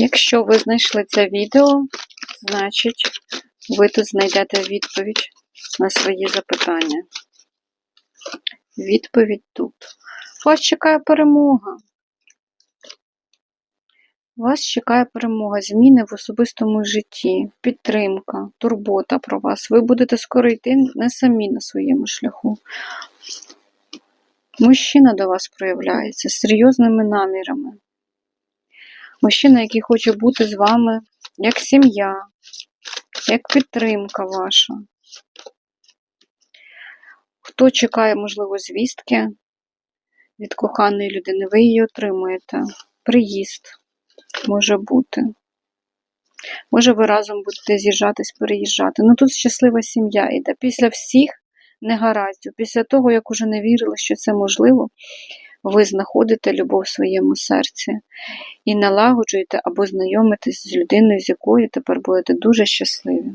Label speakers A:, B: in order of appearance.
A: Якщо ви знайшли це відео, значить ви тут знайдете відповідь на свої запитання. Відповідь тут. Вас чекає перемога. Вас чекає перемога, зміни в особистому житті, підтримка, турбота про вас. Ви будете скоро йти не самі на своєму шляху. Мужчина до вас проявляється з серйозними намірами. Мужчина, який хоче бути з вами як сім'я, як підтримка ваша. Хто чекає, можливо, звістки від коханої людини, ви її отримуєте. Приїзд може бути. Може, ви разом будете з'їжджатись, переїжджати. Ну тут щаслива сім'я йде. Після всіх негараздів, після того, як уже не вірили, що це можливо, ви знаходите любов в своєму серці і налагоджуєте або знайомитесь з людиною, з якою тепер будете дуже щасливі.